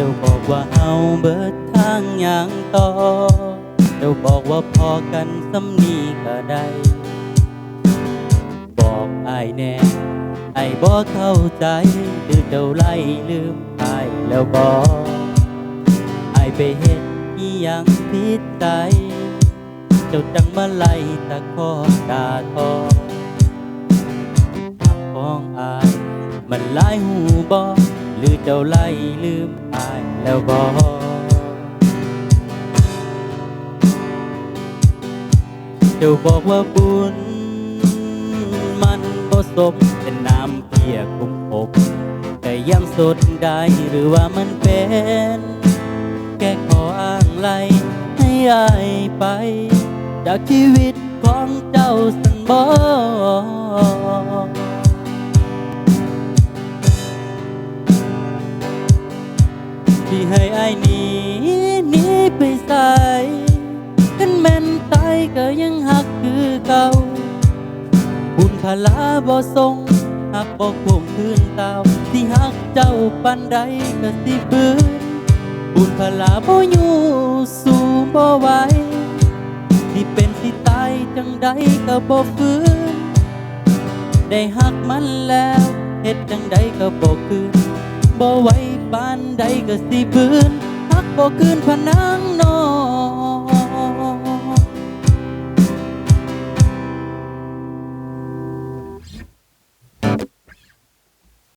เจ้าบอกว่าเฮาเบิดทางอย่างต่อ เจ้าบอกว่าพอกันสำนีก็ได้ บอกไอแน่ไอ้ายบ่เข้าใจหรือเจ้าไล่ลืมอายแล้วบอกไอไปเฮ็ดอีหยังผิดใจ เจ้าจังมาไล่ตะคอกดาทอหักของอามันหลายหูบอ หรือเจ้าไล่ลืมอายแล้วบอเจ้าบอกว่าบุญ มันบ่สมเป็นน้ำเพียกุมอกแต่ยังสดได้หรือว่ามันเป็น แค่ขออ้างไลให้อายไป จากชีวิตของเจ้าสันบอ ที่ให้อายหนีหนีไปใส่กันแม่นตายก็ยังหักคือเก่าบุญพลาบ่ทรงหักบ่คงคืนเก่าที่หักเจ้าปันใดก็สิบืนบุญพลาบ่อยู่สู่บ่ไหวที่เป็นที่ตายจังใดก็บ่ฟื้นได้หักมันแล้วเฮ็ดจังใดก็บ่คืนบ่ไหว บ้านใดก็สิบืนพักบ่คืนผนังนอน